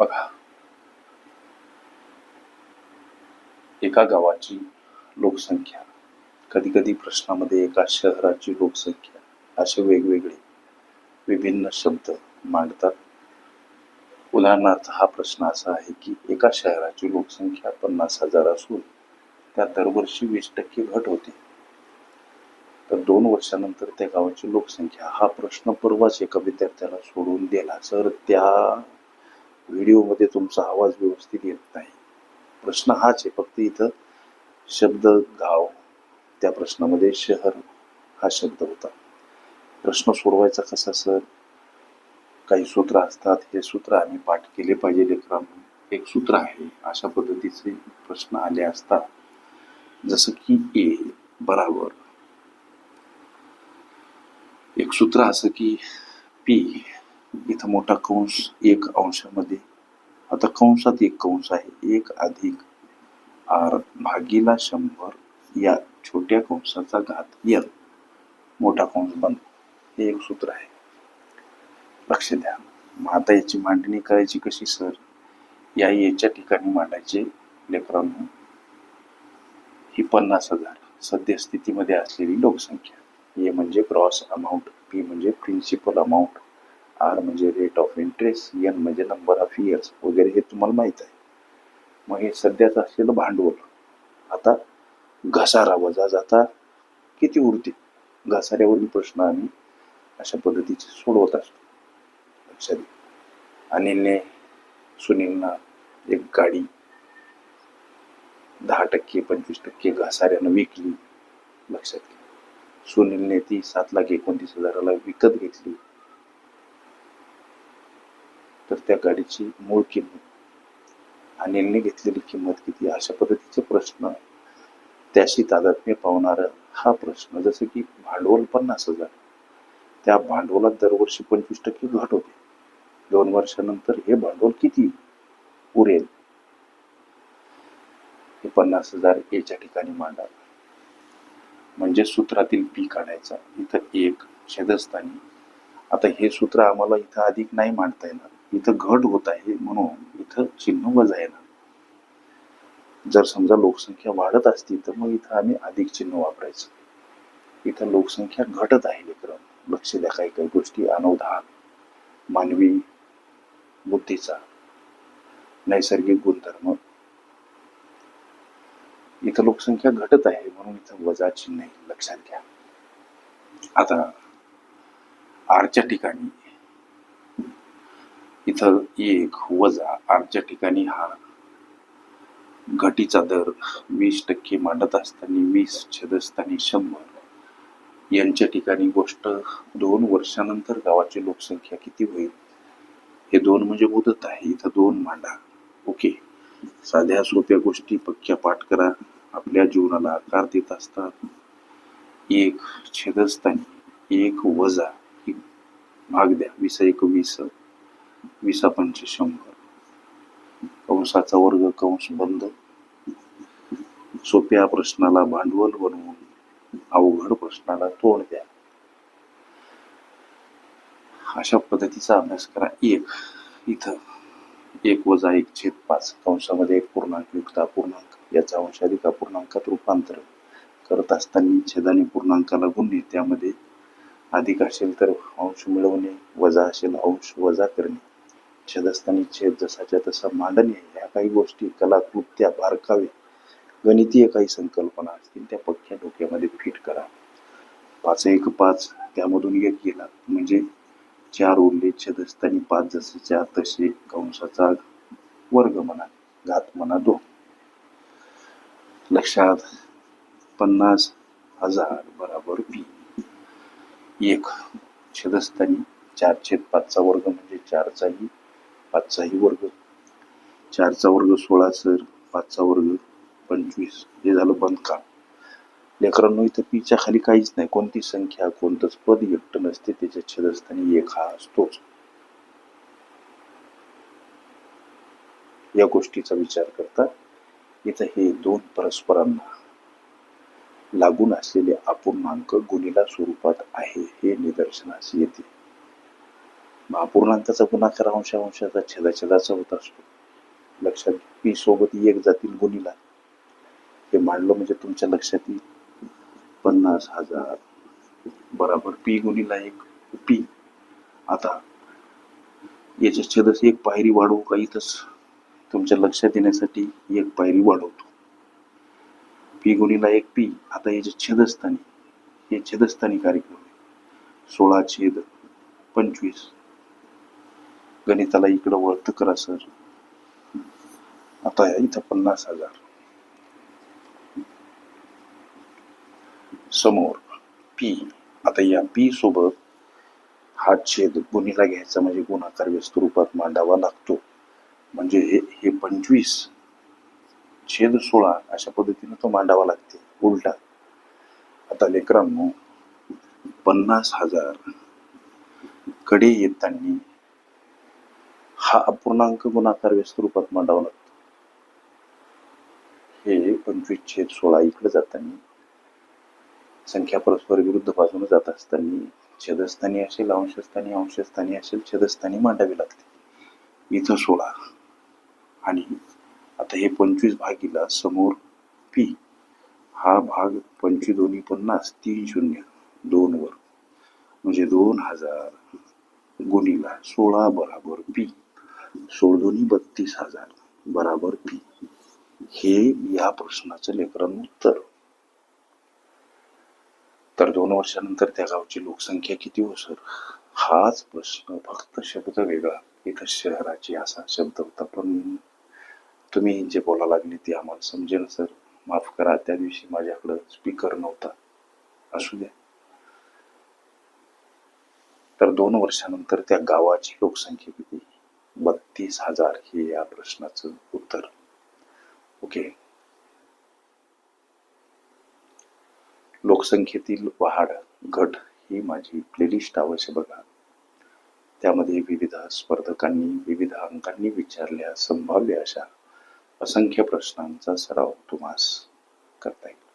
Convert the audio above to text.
बघा. एका गावाची लोकसंख्या. कधी कधी प्रश्नामध्ये एका शहराची लोकसंख्या. असे वेगवेगळे विभिन्न शब्द मांडतात. उदाहरणार्थ हा प्रश्न असा आहे की एका शहराची लोकसंख्या पन्नास हजार असून त्या दरवर्षी वीस टक्के घट होते. तर दोन वर्षानंतर त्या गावाची लोकसंख्या हा प्रश्न परवाच एका विद्यार्थ्याला सोडून दिला. तर त्या व्हिडिओमध्ये तुमचा आवाज व्यवस्थित येत नाही. प्रश्न हाच आहे फक्त इथं शब्द गाव त्या प्रश्नामध्ये शहर हा शब्द होता. प्रश्न सोडवायचा कसा सर? काही सूत्र असतात हे सूत्र आम्ही पाठ केले पाहिजे लेकरांना. एक सूत्र आहे अशा पद्धतीचे प्रश्न आले असतात. जसं की ए बराबर. एक सूत्र असं की पी इथं मोठा कंस एक अंशामध्ये. आता कंसात एक कंस आहे. एक अधिक आर भागीला शंभर या छोट्या कंसाचा घात यन मोठा कंस बंद हे एक सूत्र आहे. लक्ष द्या. मग आता याची मांडणी करायची कशी सर? या याच्या ठिकाणी मांडायचे लेकरांनो ही पन्नास हजार सद्यस्थितीमध्ये असलेली लोकसंख्या. ए म्हणजे ग्रॉस अमाऊंट पी म्हणजे प्रिन्सिपल अमाऊंट आर म्हणजे रेट ऑफ इंटरेस्ट एन म्हणजे नंबर ऑफ इयर्स वगैरे हे तुम्हाला माहीत आहे. मग हे सध्याचं असलेलं भांडवल. आता घसारा वजा जाता किती उरते? घसाऱ्यावरील प्रश्न आम्ही अशा पद्धतीचे सोडवत असतो. लक्षात अनिलने सुनीलना एक गाडी दहा टक्के पंचवीस टक्के घसाऱ्यानं विकली. लक्षात घ्या. सुनीलने ती सात लाख एकोणतीस हजाराला विकत घेतली. तर त्या गाडीची मूळ किंमत अनिलने घेतलेली किंमत किती अशा पद्धतीचे प्रश्न त्याशी तादात्म्य पावणारा हा प्रश्न. जसं की भांडवल पन्नास हजार त्या भांडवलात दरवर्षी पंचवीस टक्के घट होते. दोन वर्षानंतर हे भांडवल किती उरेल? हे पन्नास हजार एच्या ठिकाणी मांडा म्हणजे सूत्रातील पी काढायचा इथं एक छेदस्थानी आता हे सूत्र आम्हाला इथं अधिक नाही मांडता येणार. इथं घट होत आहे म्हणून इथं चिन्ह वजा येणार जर समजा लोकसंख्या वाढत असती तर मग इथं आम्ही अधिक चिन्ह वापरायचं. इथं लोकसंख्या घटत आहे लेकरं लक्ष द्या काही काही गोष्टी अनवधान मानवी बुद्धीचा नैसर्गिक गुणधर्म. इथं लोकसंख्या घटत आहे म्हणून इथं वजा चिन्ह आहे. लक्षात घ्या. आता आरच्या ठिकाणी इथं एक वजा आरच्या ठिकाणी हा घटीचा दर वीस टक्के मांडत असताना वीस छेदस्थानी शंभर. यांच्या ठिकाणी गोष्ट दोन वर्षानंतर गावाची लोकसंख्या किती होईल? हे दोन म्हणजे मुदत आहे इथं दोन मांडा. ओके. साध्या सोप्या गोष्टी पक्क्या पाठ करा. आपल्या जीवनाला आकार देत असतात. एक छेदस्थानी एक वजा ही भाग द्या. वीस एकवीस वीस वीसा शंभर. कंसाचा वर्ग कंस बंद सोप्या प्रश्नाला भांडवल बनवून अवघड प्रश्नाला तोंड द्या. अशा पद्धतीचा अभ्यास करा. एक इथं. एक वजा एक छेद पाच. कंसामध्ये एक पूर्णांक युक्त अपूर्णांक याचा अंश अधिक अपूर्णांकात रूपांतर करत असताना छेदाने पूर्णांकाला गुणणे त्यामध्ये अधिक असेल तर अंश मिळवणे वजा असेल अंश वजा करणे. छेदस्थानी छेद जसाच्या तसा मांडणे ह्या काही गोष्टी कलाकृत्या बारकावे. गणितीय काही संकल्पना असतील त्या पक्क्या डोक्यामध्ये फिट करा. पाच एक पाच त्यामधून एक गेला. म्हणजे चार उरले छेदस्थानी पाच जसेच्या तसे कंसाचा वर्ग म्हणा घात म्हणा दोन. लक्षात? पन्नास हजार बराबर बी. एक. छेदस्थानी चार छेद पाचचा वर्ग म्हणजे चारचाही पाचचाही वर्ग. चारचा वर्ग सोळा सर पाचचा वर्ग पंचवीस. हे झालं बंदकाम लेकरांनो इथं पीच्या खाली काहीच नाही. कोणती संख्या कोणतंच पद एकट नसते. त्याच्या छेदस्थानी एक हा असतोच. या गोष्टीचा विचार करता इथं हे दोन परस्परांना लागून असलेले अपूर्णांक गुणिला स्वरूपात आहे. हे निदर्शनास येते. अपूर्णांकाचा गुणाकार अंशा अंशाचा छेदा छेदाचा होत असतो. लक्षात पी सोबत एक जातील गुणीला. हे मांडलं म्हणजे तुमच्या लक्षात येईल. पन्नास हजार. बराबर पी गुणीला एक पी. आता याच्या छेदस एक पायरी वाढवू का इथंच? तुमच्या लक्षात येण्यासाठी एक पायरी वाढवतो. पी गुणीला एक पी. आता याचे छेदस्थानी. हे छेदस्थानी कार्यक्रम आहे. सोळा छेद पंचवीस. गणिताला इकडं वळत करा सर. आता इथं पन्नास हजार. समोर पी आता या पी सोबत हा छेद गुणीला घ्यायचा म्हणजे गुणाकार व्यस्त रूपात मांडावा लागतो. म्हणजे हे हे पंचवीस छेद सोळा अशा पद्धतीने तो मांडावा लागते. उलटा. आता लेकरांनो पन्नास हजारकडे येताना हा अपूर्णांक गुणाकार स्वरूपात मांडावा लागतो. हे पंचवीस छेद सोळा इकडे जाताना संख्या परस्पर विरुद्ध बाजूने जात असताना छेदस्थानी असेल अंशस्थानी अंशस्थानी असेल छेदस्थानी मांडावी लागते. इथं सोळा. आणि आता हे पंचवीस भागीला समोर पी. हा भाग पंचवीस दोन्ही पन्नास तीन शून्य दोन वर. म्हणजे दोन हजार गुणीला सोळा बराबर पी. सोळ दोन्ही बत्तीस हजार. बराबर पी हे या प्रश्नाचं लेकरांचं उत्तर. तर दोन वर्षानंतर त्या गावची लोकसंख्या किती हो सर? हाच प्रश्न फक्त शब्द वेगळा. इथं शहराची असा शब्द होता पण तुम्ही जे बोला लागले ते आम्हाला समजेल सर. माफ करा त्या दिवशी माझ्याकडं स्पीकर नव्हता. असू द्या. तर दोन वर्षानंतर त्या गावाची लोकसंख्या किती? बत्तीस हजार हे या प्रश्नाचं उत्तर. ओके लोकसंख्येतील वाढ घट ही माझी प्लेलिस्ट अवश्य बघा. त्यामध्ये विविध स्पर्धकांनी विविध अंकांनी विचारल्या संभाव्य अशा असंख्य प्रश्नांचा सराव तुम्हास करता येईल.